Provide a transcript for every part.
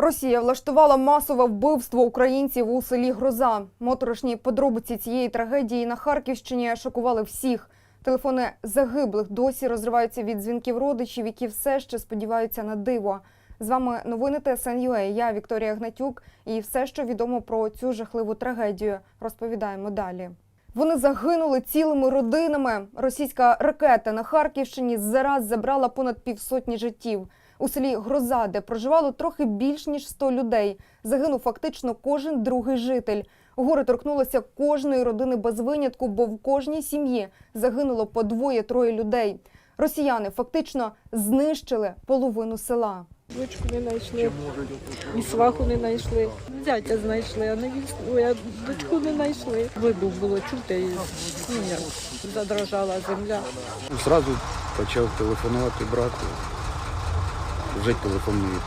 Росія влаштувала масове вбивство українців у селі Гроза. Моторошні подробиці цієї трагедії на Харківщині шокували всіх. Телефони загиблих досі розриваються від дзвінків родичів, які все ще сподіваються на диво. З вами новини ТСН.UA. Я Вікторія Гнатюк. І все, що відомо про цю жахливу трагедію, розповідаємо далі. Вони загинули цілими родинами. Російська ракета на Харківщині зараз забрала понад півсотні життів. У селі Гроза, де проживало трохи більш ніж 100 людей, загинув фактично кожен другий житель. Горе торкнулося кожної родини без винятку, бо в кожній сім'ї загинуло по двоє-троє людей. Росіяни фактично знищили половину села. Дочку не знайшли, і сваху не знайшли. Зятя знайшли, а невістку, а дочку не знайшли. Вибух було чути, і ну, задрожала земля. Зразу почав телефонувати брату. Вже телефон не.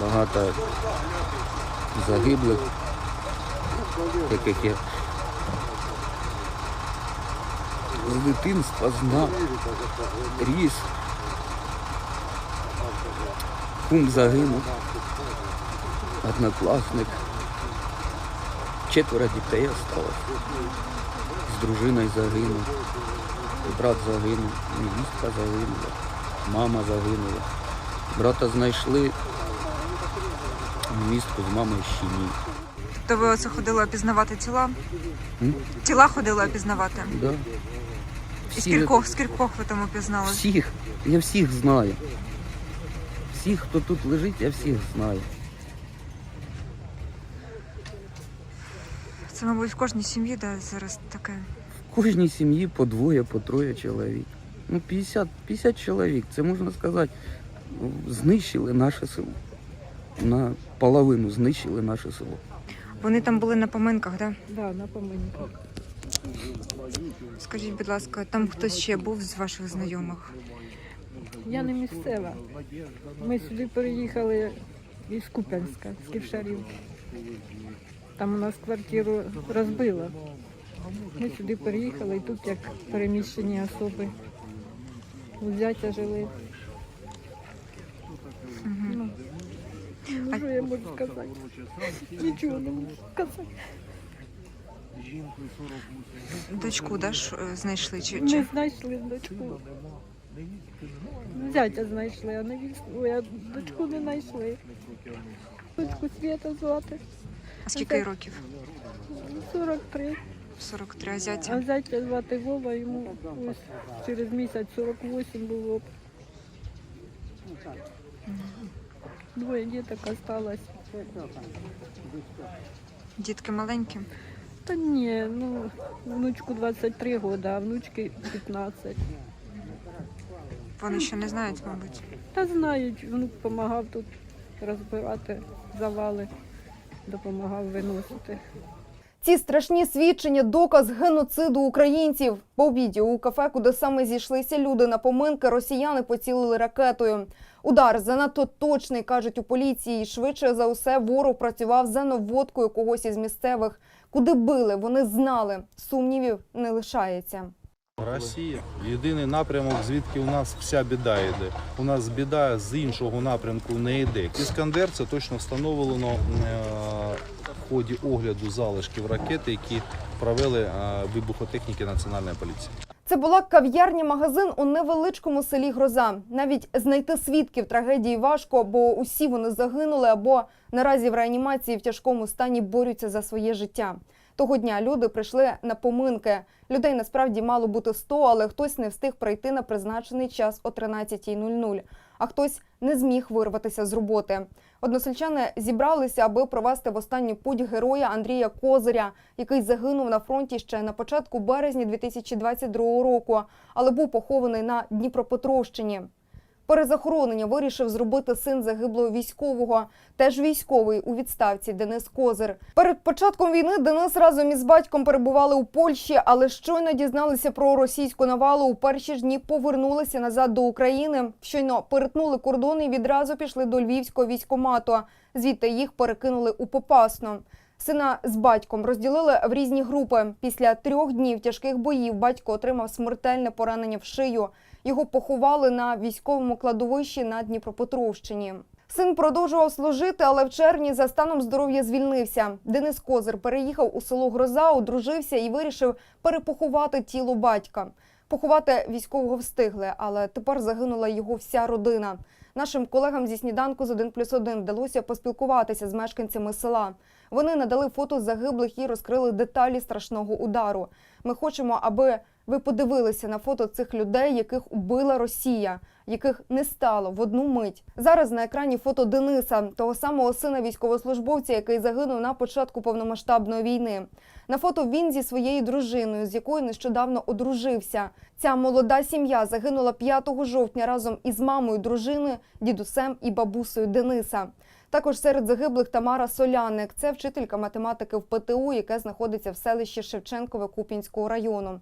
Багато загиблих, яких я з дитинства знав, ріс. Кум загинув, однокласник. Четверо дітей осталось. З дружиною загинув. Брат загинув, невістка загинула, мама загинула. Брата знайшли, невістку з мамою ще ні. То ви оце ходили опізнавати тіла? М? Тіла ходили опізнавати. Да. І скількох, скількох ви там опізнали? Всіх, я всіх знаю. Всіх, хто тут лежить, я всіх знаю. Це, мабуть, в кожній сім'ї, де зараз таке. В кожній сім'ї по двоє, по троє чоловік. Ну, 50, 50 чоловік, це можна сказати, знищили наше село. На половину знищили наше село. Вони там були на поминках, да? Да, на поминках. Скажіть, будь ласка, там хтось ще був з ваших знайомих? Я не місцева. Ми сюди переїхали із Куп'янська, з Ківшарівки. Там у нас квартиру розбило. Ми сюди переїхали і тут як переміщені особи. У зятя жили. Ну, ну, що я можу сказати? Нічого не можу сказати. Дочку, да, ж, е, знайшли? Чи, Ми чи? знайшли дочку. Зятя знайшли, а невістку, ой, а дочку не знайшли. Дочку Свята звати. А скільки їй років? 43. 43, а А зятя? зятя звати Вова, йому ось через місяць 48 було. б. Двоє діток осталось. Дітки маленькі? Та ні, ну, внучку 23 роки, а внучки 15. Вони ще не знають, мабуть. Та знають, внук допомагав тут розбирати завали, допомагав виносити. Ці страшні свідчення доказ геноциду українців. По обіді у кафе, куди саме зійшлися люди на поминки, росіяни поцілили ракетою. Удар занадто точний, кажуть у поліції. Швидше за усе ворог працював за наводкою когось із місцевих. Куди били, вони знали. Сумнівів не лишається. Росія єдиний напрямок, звідки у нас вся біда йде. У нас біда з іншого напрямку не йде. Іскандер це точно встановлено е, в ході огляду залишків ракети, які провели е, вибухотехніки Національної поліції. Це була кав'ярня-магазин у невеличкому селі Гроза. Навіть знайти свідків трагедії важко, бо усі вони загинули або наразі в реанімації в тяжкому стані борються за своє життя. Того дня люди прийшли на поминки. Людей насправді мало бути 100, але хтось не встиг прийти на призначений час о 13.00, а хтось не зміг вирватися з роботи. Односельчани зібралися, аби провести в останню путь героя Андрія Козиря, який загинув на фронті ще на початку березня 2022 року, але був похований на Дніпропетровщині. Перезахоронення вирішив зробити син загиблого військового, теж військовий у відставці Денис Козир. Перед початком війни Денис разом із батьком перебували у Польщі, але щойно дізналися про російську навалу. У перші ж дні повернулися назад до України. Щойно перетнули кордон і відразу пішли до львівського військомату. Звідти їх перекинули у Попасну. Сина з батьком розділили в різні групи. Після трьох днів тяжких боїв батько отримав смертельне поранення в шию. Його поховали на військовому кладовищі на Дніпропетровщині. Син продовжував служити, але в червні за станом здоров'я звільнився. Денис Козир переїхав у село Гроза, одружився і вирішив перепоховати тіло батька. Поховати військового встигли, але тепер загинула його вся родина. Нашим колегам зі сніданку з 1 плюс 1 вдалося поспілкуватися з мешканцями села. Вони надали фото загиблих і розкрили деталі страшного удару. Ми хочемо, аби ви подивилися на фото цих людей, яких убила Росія, яких не стало в одну мить. Зараз на екрані фото Дениса, того самого сина військовослужбовця, який загинув на початку повномасштабної війни. На фото він зі своєю дружиною, з якою нещодавно одружився. Ця молода сім'я загинула 5 жовтня разом із мамою дружини, дідусем і бабусею Дениса. Також серед загиблих Тамара Соляник. Це вчителька математики в ПТУ, яке знаходиться в селищі Шевченкове Купінського району.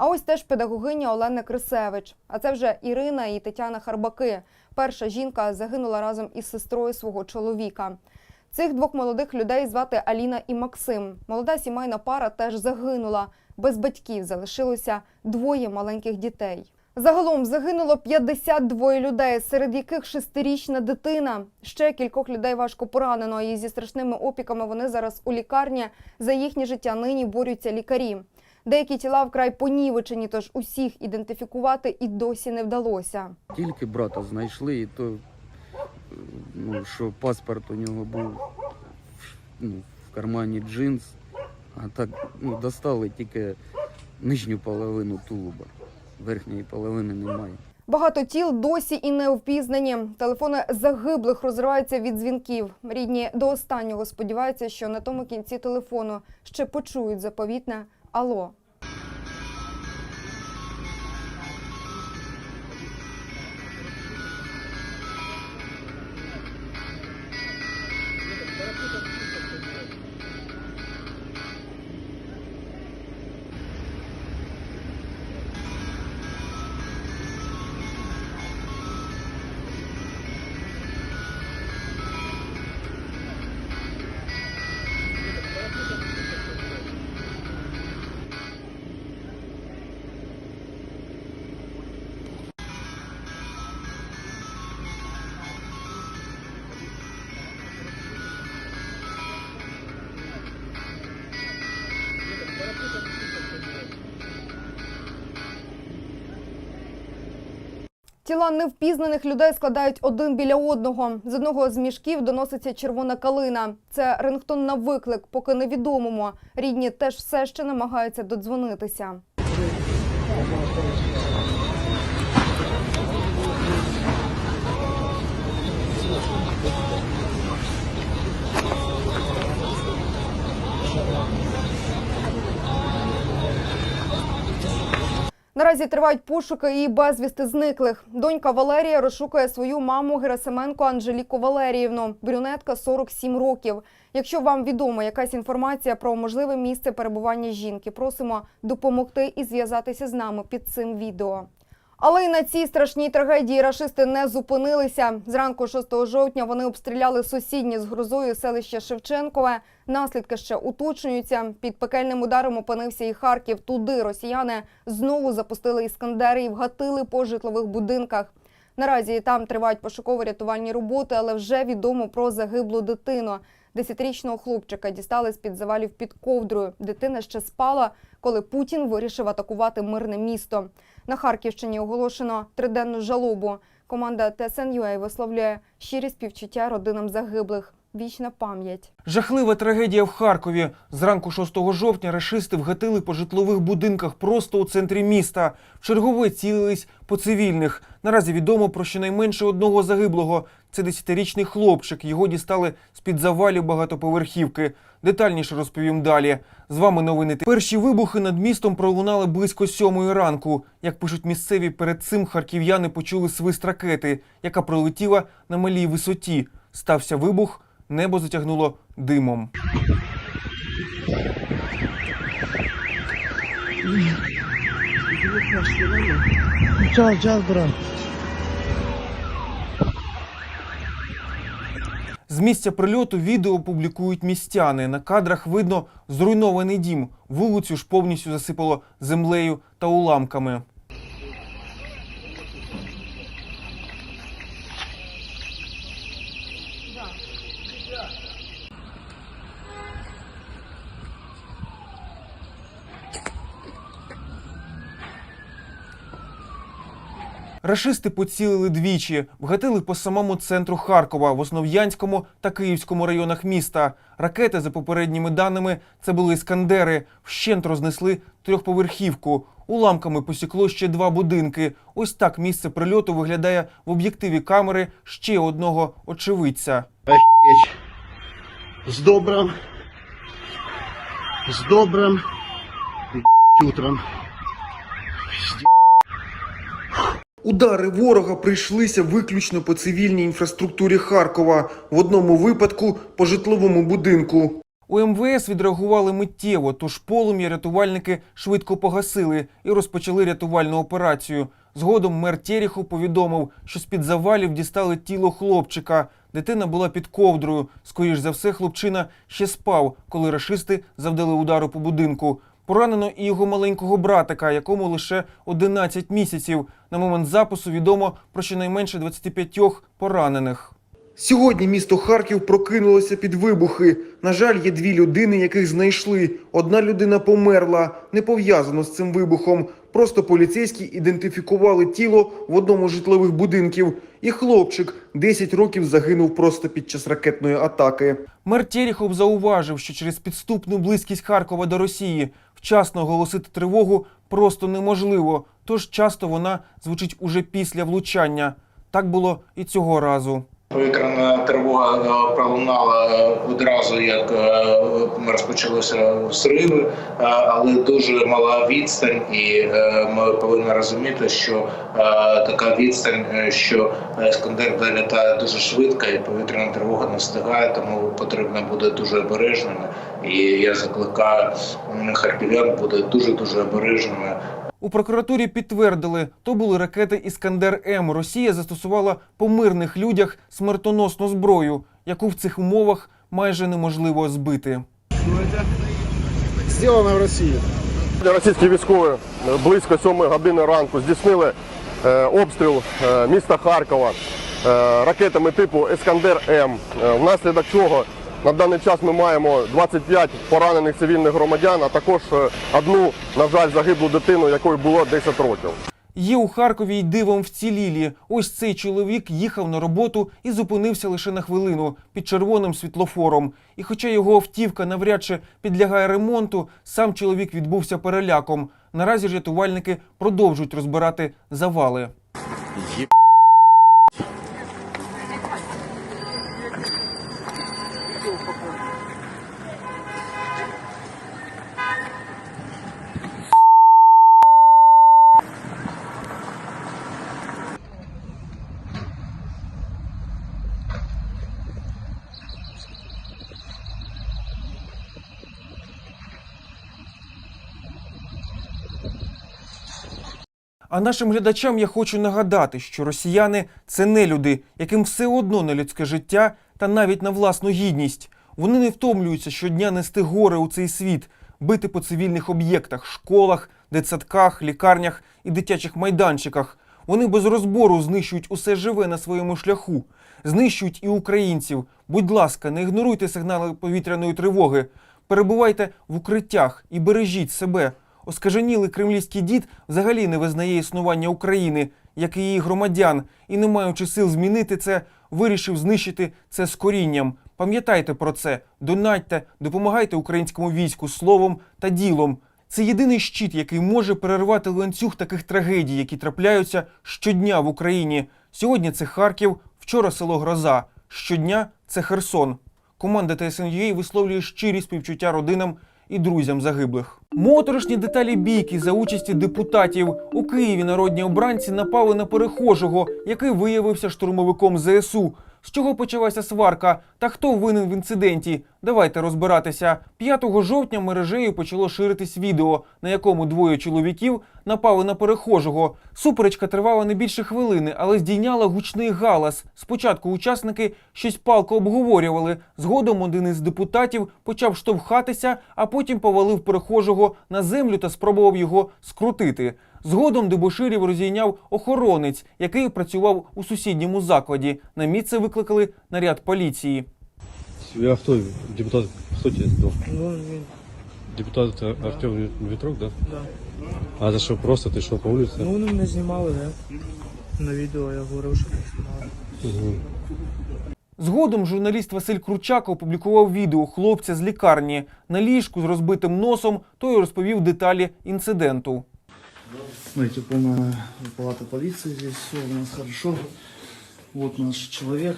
А ось теж педагогиня Олена Крисевич. А це вже Ірина і Тетяна Харбаки. Перша жінка загинула разом із сестрою свого чоловіка. Цих двох молодих людей звати Аліна і Максим. Молода сімейна пара теж загинула. Без батьків залишилося двоє маленьких дітей. Загалом загинуло 52 людей, серед яких шестирічна дитина. Ще кількох людей важко поранено. І зі страшними опіками вони зараз у лікарні. За їхнє життя нині борються лікарі. Деякі тіла вкрай понівечені, тож усіх ідентифікувати і досі не вдалося. Тільки брата знайшли, і то, ну, що паспорт у нього був ну, в кармані джинс, а так ну, достали тільки нижню половину тулуба. Верхньої половини немає. Багато тіл досі і не впізнані. Телефони загиблих розриваються від дзвінків. Рідні до останнього сподіваються, що на тому кінці телефону ще почують заповітне Алло. Тіла невпізнаних людей складають один біля одного. З одного з мішків доноситься червона калина. Це рингтон на виклик, поки невідомому. Рідні теж все ще намагаються додзвонитися. Наразі тривають пошуки і безвісти зниклих. Донька Валерія розшукує свою маму Герасименко Анжеліку Валеріївну. Брюнетка 47 років. Якщо вам відома якась інформація про можливе місце перебування жінки, просимо допомогти і зв'язатися з нами під цим відео. Але й на цій страшній трагедії рашисти не зупинилися. Зранку 6 жовтня вони обстріляли сусідні з грозою селище Шевченкове. Наслідки ще уточнюються. Під пекельним ударом опинився і Харків. Туди росіяни знову запустили іскандери і вгатили по житлових будинках. Наразі там тривають пошуково-рятувальні роботи, але вже відомо про загиблу дитину. Десятирічного хлопчика дістали з-під завалів під ковдрою. Дитина ще спала, коли Путін вирішив атакувати мирне місто. На Харківщині оголошено триденну жалобу. Команда ТСН.UA висловлює щирі співчуття родинам загиблих. Вічна пам'ять. Жахлива трагедія в Харкові. Зранку 6 жовтня рашисти вгатили по житлових будинках просто у центрі міста. Вчергове цілились по цивільних. Наразі відомо про щонайменше одного загиблого. Це 10-річний хлопчик. Його дістали з-під завалів багатоповерхівки. Детальніше розповім далі. З вами новини. Перші вибухи над містом пролунали близько сьомої ранку. Як пишуть місцеві, перед цим харків'яни почули свист ракети, яка пролетіла на малій висоті. Стався вибух, небо затягнуло димом. Час, час, брат. З місця прильоту відео публікують містяни. На кадрах видно зруйнований дім. Вулицю ж повністю засипало землею та уламками. Рашисти поцілили двічі, вгатили по самому центру Харкова в Основ'янському та Київському районах міста. Ракети, за попередніми даними, це були іскандери. Вщент рознесли трьохповерхівку. Уламками посікло ще два будинки. Ось так місце прильоту виглядає в об'єктиві камери ще одного очевидця. Добрым. С добрым. и утром. Удари ворога прийшлися виключно по цивільній інфраструктурі Харкова, в одному випадку по житловому будинку. У МВС відреагували миттєво, тож полум'я рятувальники швидко погасили і розпочали рятувальну операцію. Згодом мер Терехов повідомив, що з-під завалів дістали тіло хлопчика. Дитина була під ковдрою. Скоріш за все, хлопчина ще спав, коли рашисти завдали удару по будинку. Поранено і його маленького братика, якому лише 11 місяців. На момент запису відомо про щонайменше 25 поранених. Сьогодні місто Харків прокинулося під вибухи. На жаль, є дві людини, яких знайшли. Одна людина померла, не пов'язано з цим вибухом. Просто поліцейські ідентифікували тіло в одному з житлових будинків. І хлопчик 10 років загинув просто під час ракетної атаки. Мер Терехов зауважив, що через підступну близькість Харкова до Росії вчасно оголосити тривогу просто неможливо, тож часто вона звучить уже після влучання. Так було і цього разу. Повітряна тривога е, пролунала е, одразу, як е, розпочалися взриви, е, але дуже мала відстань, і ми повинні розуміти, що така відстань, що Іскандер долітає дуже швидко, і повітряна тривога не встигає, тому потрібно бути дуже обережними. І я закликаю харків'ян бути дуже дуже обережними У прокуратурі підтвердили, то були ракети Іскандер М. Росія застосувала по мирних людях смертоносну зброю, яку в цих умовах майже неможливо збити. Сделано в России. Російські військові е, близько 7 години ранку здійснили е, обстріл е, міста Харкова ракетами типу Ескандер М. Внаслідок чого на даний час ми маємо 25 поранених цивільних громадян, а також е, одну, на жаль, загиблу дитину, якої було 10 років. Є у Харкові й дивом вцілілі. Ось цей чоловік їхав на роботу і зупинився лише на хвилину під червоним світлофором. І хоча його автівка навряд чи підлягає ремонту, сам чоловік відбувся переляком. Наразі рятувальники продовжують розбирати завали. А нашим глядачам я хочу нагадати, що росіяни це не люди, яким все одно на людське життя та навіть на власну гідність. Вони не втомлюються щодня нести горе у цей світ, бити по цивільних об'єктах, школах, дитсадках, лікарнях і дитячих майданчиках. Вони без розбору знищують усе живе на своєму шляху, знищують і українців. Будь ласка, не ігноруйте сигнали повітряної тривоги. Перебувайте в укриттях і бережіть себе. Оскаженілий кремлівський дід взагалі не визнає існування України, як і її громадян, і, не маючи сил змінити це, вирішив знищити це з корінням. Пам'ятайте про це, донатьте, допомагайте українському війську словом та ділом. Це єдиний щит, який може перервати ланцюг таких трагедій, які трапляються щодня в Україні. Сьогодні це Харків, вчора село Гроза. Щодня це Херсон. Команда ТСНЮА висловлює щирі співчуття родинам і друзям загиблих. Моторошні деталі бійки за участі депутатів у Києві. Народні обранці напали на перехожого, який виявився штурмовиком ЗСУ. З чого почалася сварка та хто винен в інциденті? Давайте розбиратися. 5 жовтня мережею почало ширитись відео, на якому двоє чоловіків напали на перехожого. Суперечка тривала не більше хвилини, але здійняла гучний галас. Спочатку учасники щось палко обговорювали. Згодом один із депутатів почав штовхатися, а потім повалив перехожого на землю та спробував його скрутити. Згодом дебоширів розійняв охоронець, який працював у сусідньому закладі. На місце викликали наряд поліції. А кто депутат? Кто тебе сдал? Ну, він, Депутат Ар- Артем Ветров, да? да. А за что просто ты шел по улице? Ну, вони мене знімали, да. На відео я говорив, що не знімали. Згодом журналіст Василь Кручак опублікував відео хлопця з лікарні на ліжку з розбитим носом. Той розповів деталі інциденту. Смотрите, полная палата полиции, здесь все у нас хорошо. Вот наш человек.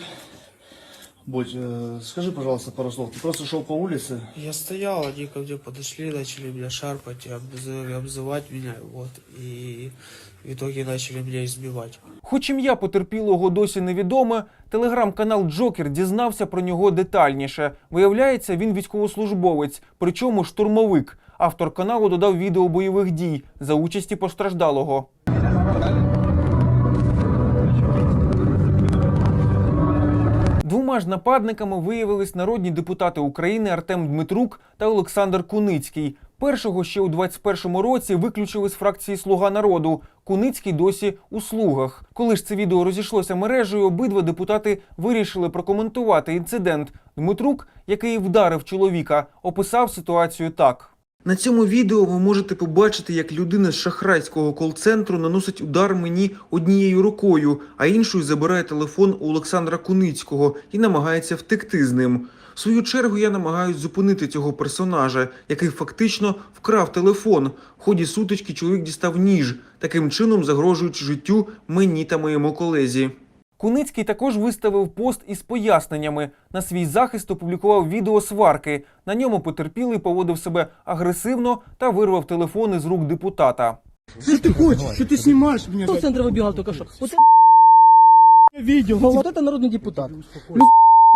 Бодь, э, скажи, пожалуйста, пару слов. Ты просто шел по улице. Я стоял, они ко мне подошли, начали меня шарпать, обзы- обзывать меня, вот, и в итоге начали меня избивать. Хоч ім'я потерпілого досі невідоме, телеграм-канал Джокер дізнався про нього детальніше. Виявляється, він військовослужбовець, причому штурмовик. Автор каналу додав відео бойових дій за участі постраждалого. Двома ж нападниками виявились народні депутати України Артем Дмитрук та Олександр Куницький. Першого ще у 21-му році виключили з фракції Слуга народу. Куницький досі у слугах. Коли ж це відео розійшлося мережею, обидва депутати вирішили прокоментувати інцидент. Дмитрук, який вдарив чоловіка, описав ситуацію так. На цьому відео ви можете побачити, як людина з шахрайського кол-центру наносить удар мені однією рукою, а іншою забирає телефон у Олександра Куницького і намагається втекти з ним. В свою чергу я намагаюсь зупинити цього персонажа, який фактично вкрав телефон. В ході сутички чоловік дістав ніж, таким чином загрожуючи життю мені та моєму колезі. Куницький також виставив пост із поясненнями. На свій захист опублікував відео сварки. На ньому потерпілий поводив себе агресивно та вирвав телефон із рук депутата. Что ты хочешь? Что ты снимаешь меня? Кто в центр выбегал только что? Вот Видео. вот это народный депутат.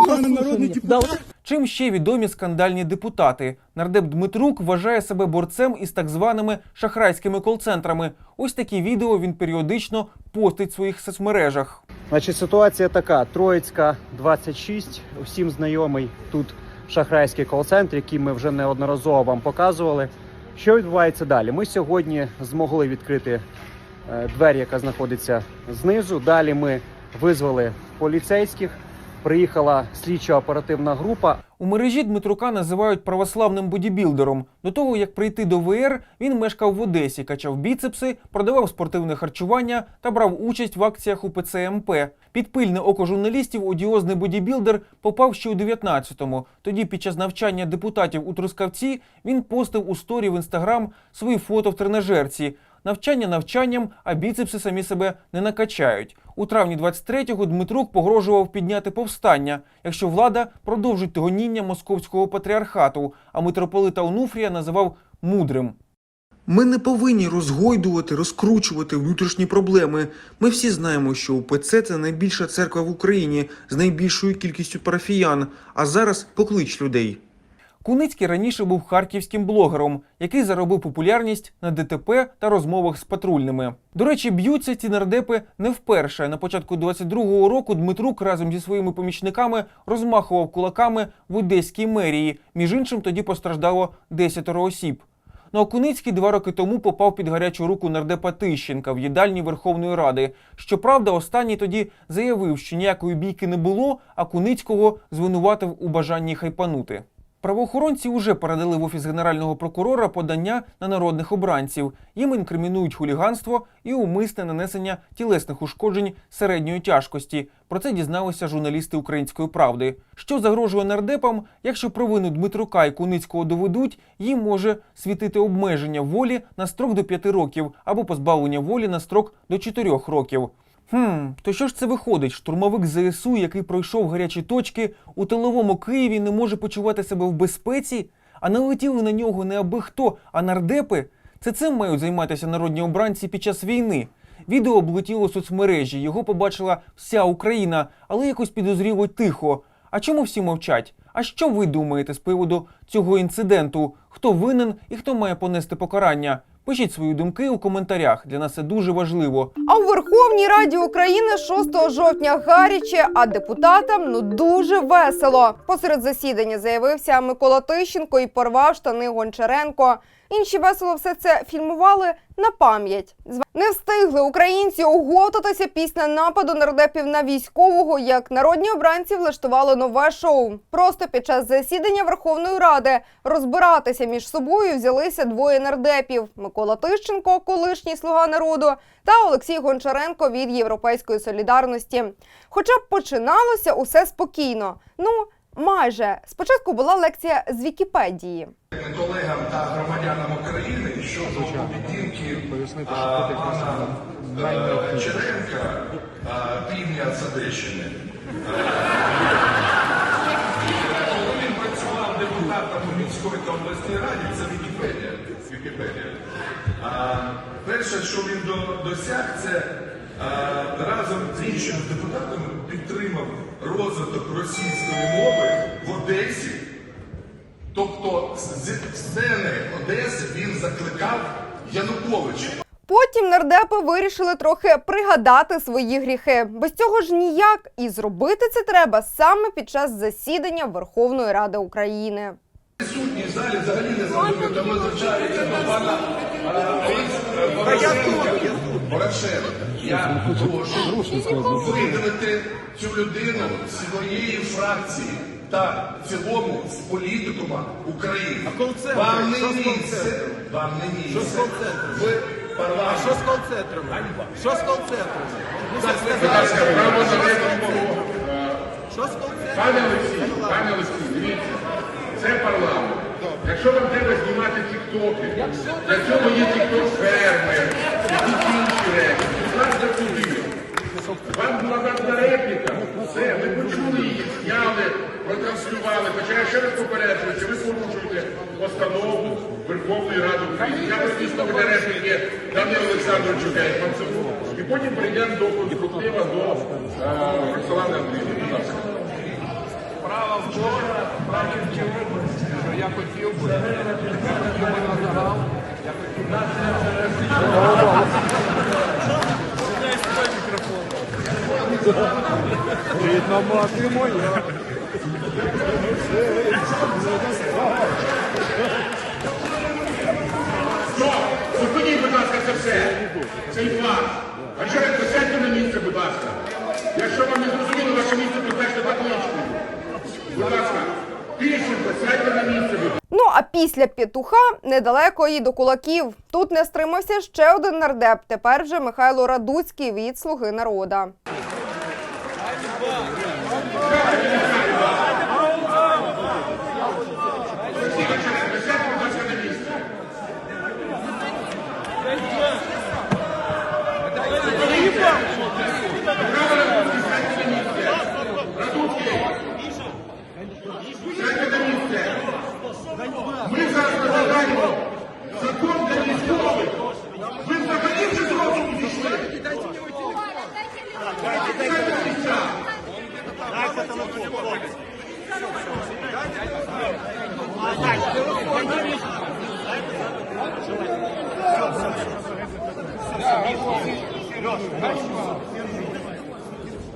Народный Да, вот Чим ще відомі скандальні депутати? Нардеп Дмитрук вважає себе борцем із так званими шахрайськими кол-центрами. Ось такі відео він періодично постить в своїх соцмережах. Значить, ситуація така: Троїцька 26, усім знайомий тут шахрайський кол-центр, який ми вже неодноразово вам показували. Що відбувається далі? Ми сьогодні змогли відкрити е, двері, яка знаходиться знизу. Далі ми визвали поліцейських. Приїхала слідчо-оперативна група. У мережі Дмитрука називають православним бодібілдером. До того як прийти до ВР, він мешкав в Одесі, качав біцепси, продавав спортивне харчування та брав участь в акціях у ПЦМП. Під пильне око журналістів одіозний бодібілдер попав ще у 19-му. Тоді, під час навчання депутатів у Трускавці, він постив у сторі в інстаграм свої фото в тренажерці. Навчання навчанням, а біцепси самі себе не накачають. У травні 23-го Дмитрук погрожував підняти повстання, якщо влада продовжить гоніння московського патріархату, а митрополита Онуфрія називав мудрим. Ми не повинні розгойдувати, розкручувати внутрішні проблеми. Ми всі знаємо, що УПЦ – це найбільша церква в Україні з найбільшою кількістю парафіян. А зараз поклич людей. Куницький раніше був харківським блогером, який заробив популярність на ДТП та розмовах з патрульними. До речі, б'ються ці нардепи не вперше. На початку 22-го року Дмитрук разом зі своїми помічниками розмахував кулаками в одеській мерії. Між іншим, тоді постраждало 10 осіб. Ну а Куницький два роки тому попав під гарячу руку нардепа Тищенка в їдальні Верховної Ради. Щоправда, останній тоді заявив, що ніякої бійки не було, а Куницького звинуватив у бажанні хайпанути. Правоохоронці уже передали в офіс генерального прокурора подання на народних обранців. Їм інкримінують хуліганство і умисне нанесення тілесних ушкоджень середньої тяжкості. Про це дізналися журналісти Української правди. Що загрожує нардепам, якщо провину Дмитрука і Куницького доведуть, їм може світити обмеження волі на строк до 5 років або позбавлення волі на строк до 4 років. Хм, то що ж це виходить? Штурмовик ЗСУ, який пройшов гарячі точки, у тиловому Києві не може почувати себе в безпеці, а налетіли на нього не аби хто, а нардепи. Це цим мають займатися народні обранці під час війни. Відео облетіло соцмережі, його побачила вся Україна, але якось підозріло тихо. А чому всі мовчать? А що ви думаєте з приводу цього інциденту? Хто винен і хто має понести покарання? Пишіть свої думки у коментарях. Для нас це дуже важливо. А у Верховній Раді України 6 жовтня гаряче, а депутатам ну дуже весело. Посеред засідання заявився Микола Тищенко і порвав штани Гончаренко. Інші весело все це фільмували на пам'ять. Не встигли українці оговтатися після нападу нардепів на військового, як народні обранці влаштували нове шоу. Просто під час засідання Верховної Ради розбиратися між собою взялися двоє нардепів: Микола Тищенко, колишній слуга народу, та Олексій Гончаренко від Європейської солідарності. Хоча б починалося усе спокійно. Ну майже спочатку була лекція з Вікіпедії. колегам та громадянам України щодо поведінки а, пана е, Черенка, а, півдня. Коли він працював депутатом у міської та обласній раді, це Вікіпедія. Вікіпедія. А, перше, що він досяг, це разом з іншими депутатами підтримав розвиток російської мови в Одесі. Тобто з сцени Одеси він закликав Януковича. Потім нардепи вирішили трохи пригадати свої гріхи. Без цього ж ніяк, і зробити це треба саме під час засідання Верховної Ради України. Присутні в залі взагалі не тому звичайно до пана е, Порошенка. Я прошу видалити цю людину своєї фракції та в цілому з політикума України. Вам не місце, вам не місце в парламенті. Що з колцентром? Що з колцентром? Пане Олексій, пане Олексій, дивіться, це парламент. Якщо вам треба знімати тіктоки, для цього є тікток-фермер, і Вам була дана репліка, все, ми почули її, зняли, протранслювали. Хоча я ще раз попереджую, що ви порушуєте постанову Верховної Ради України. Я приніс до репліки Данилу Олександровичу Гетьманцеву, і потім перейдемо до конструктива до Роксолани Андріївни. Будь ласка. Справа в тому, справа в цій області, що я хотів би, я хотів би на загал, я хотів би Видно, мати моя. Стоп! Зупиніть, будь ласка, це все. Цей. А що ви сядьте на місце, будь ласка. Якщо вам не зрозуміло ваше місце, позначте табличку. Будь ласка, Тищенко, сядьте на місце, будь Ну а після петуха недалеко і до кулаків. Тут не стримався ще один нардеп. Тепер вже Михайло Радуцький від Слуги народа. Сядьте на місце. Ми зараз розглядаємо закон для військових. Ви взагалі вже з розуму пішли? Сядьте на місця.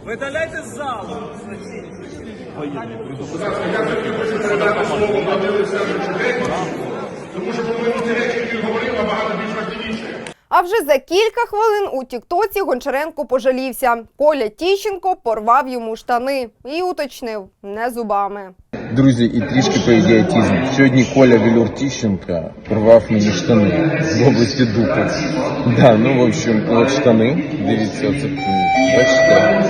Видаляйте з залу. Будь ласка, я хотів хочу передати слово Данилу Олександровичу Гетьманцеву, тому що, по-моєму, ті речі, які він говорив, набагато більш важливіші. А вже за кілька хвилин у Тіктоці Гончаренко пожалівся. Коля Тіщенко порвав йому штани і уточнив не зубами. Друзі, і трішки по ідіотізму. Сьогодні Коля Вілюр Тіщенка порвав мені штани в області дупи. Да, ну в общем, от штани. Дивіться, оце бачите.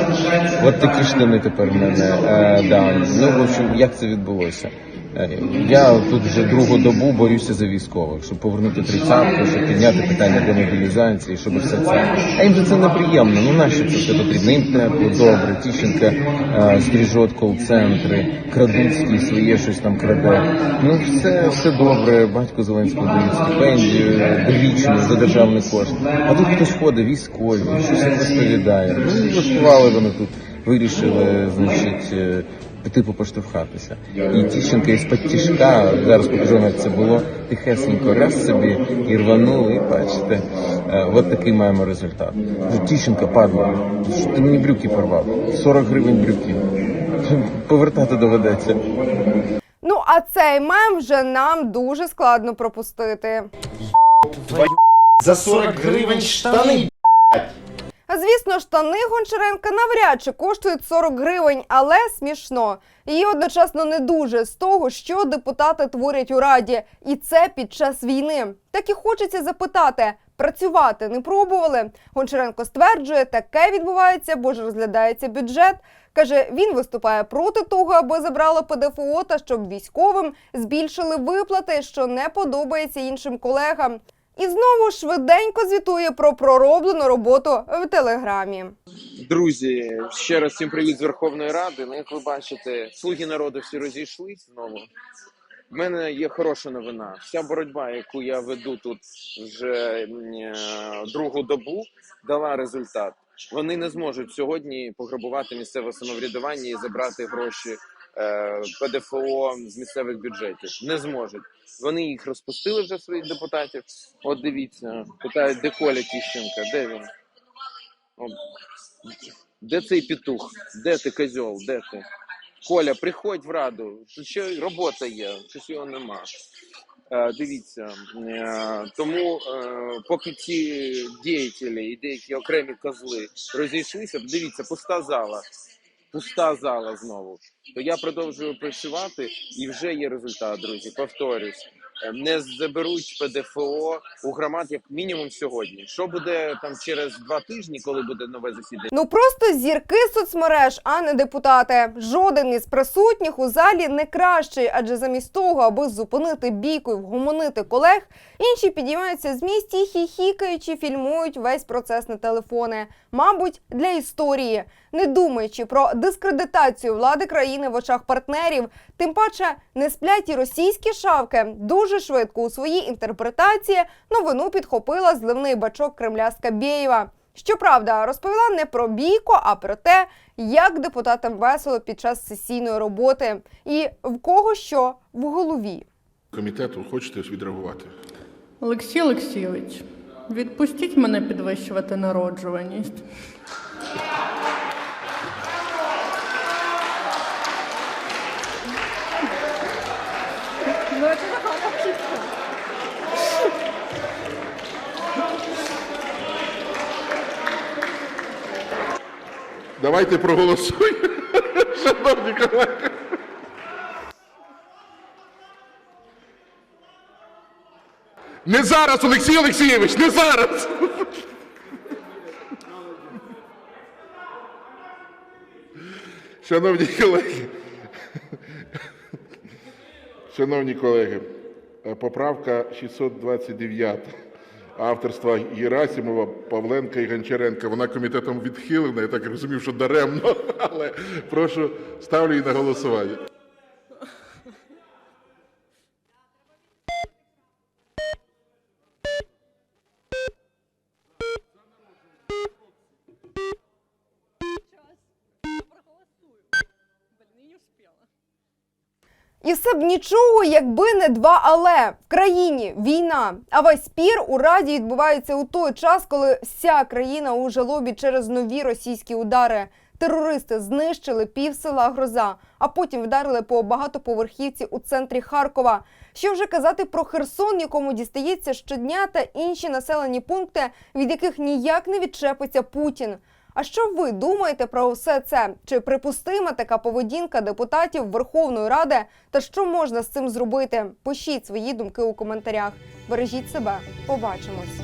От такі штани тепер в мене. Е, да. Ну, в общем, як це відбулося? Е, Я тут вже другу добу борюся за військових, щоб повернути тридцятку, щоб підняти питання демобілізації, щоб все це. А їм же це неприємно. Ну нащо це все потрібно? Їм тепло, добре. Тіщенка е, стрижот кол-центри, Крадуцький своє щось там краде. Ну все, все добре. Батько Зеленського дає стипендію довічно за державний кошт. А тут хтось ходить, військові, щось розповідає. Ну вони тут, вирішили, значить. Типу поштовхатися. І Тіщенка із тішка, зараз покажу, як це було, тихесенько раз собі і рванули, і бачите, е, от такий маємо результат. Тіщенка падла, ти мені брюки порвав, 40 гривень брюки. Повертати доведеться. Ну а цей мем вже нам дуже складно пропустити. За 40 гривень штани. А звісно, штани Гончаренка навряд чи коштують 40 гривень, але смішно. І одночасно не дуже з того, що депутати творять у раді, і це під час війни. Так і хочеться запитати. Працювати не пробували. Гончаренко стверджує, таке відбувається, бо ж розглядається бюджет. Каже, він виступає проти того, аби забрали ПДФО та щоб військовим збільшили виплати, що не подобається іншим колегам. І знову швиденько звітує про пророблену роботу в телеграмі. Друзі, ще раз всім привіт з Верховної Ради. Ну, як ви бачите, слуги народу всі розійшлись знову. В мене є хороша новина. Вся боротьба, яку я веду тут вже е, другу добу, дала результат. Вони не зможуть сьогодні пограбувати місцеве самоврядування і забрати гроші ПДФО з місцевих бюджетів. Не зможуть. Вони їх розпустили вже своїх депутатів. От дивіться, питають, де Коля Тіщенка, де він? О, де цей петух? Де ти козьол? Де ти? Коля, приходь в раду. Ще робота є, щось його нема. Е, дивіться, е, тому е, поки ці діятелі і деякі окремі козли розійшлися, дивіться, пуста зала. Пуста зала знову. То я продовжую працювати і вже є результат, друзі. Повторюсь. Е, Не заберуть ПДФО у громад як мінімум сьогодні. Що буде там через два тижні, коли буде нове засідання? Ну просто зірки соцмереж, а не депутати. Жоден із присутніх у залі не кращий, адже замість того, аби зупинити бійку і вгомонити колег, інші підіймаються з місць і хіхікаючи, фільмують весь процес на телефони. Мабуть, для історії, не думаючи про дискредитацію влади країни в очах партнерів, тим паче не сплять і російські шавки. Дуже швидко у своїй інтерпретації новину підхопила зливний бачок Кремля Скабєєва. Щоправда, розповіла не про бійку, а про те, як депутатам весело під час сесійної роботи і в кого що в голові. Комітету хочете відреагувати? Олексій Олексійович, відпустіть мене підвищувати народжуваність. Давайте проголосуємо, шановні колеги. Не зараз, Олексій Олексійович, не зараз. Шановні колеги, шановні колеги, поправка 629 авторства Герасимова, Павленка і Гончаренка. Вона комітетом відхилена, я так розумів, що даремно, але прошу ставлю її на голосування. І б нічого, якби не два але в країні війна. А весь спір у раді відбувається у той час, коли вся країна у жалобі через нові російські удари. Терористи знищили пів села Гроза, а потім вдарили по багатоповерхівці у центрі Харкова. Що вже казати про Херсон, якому дістається щодня, та інші населені пункти, від яких ніяк не відчепиться Путін. А що ви думаєте про все це? Чи припустима така поведінка депутатів Верховної Ради? Та що можна з цим зробити? Пишіть свої думки у коментарях. Бережіть себе. Побачимось.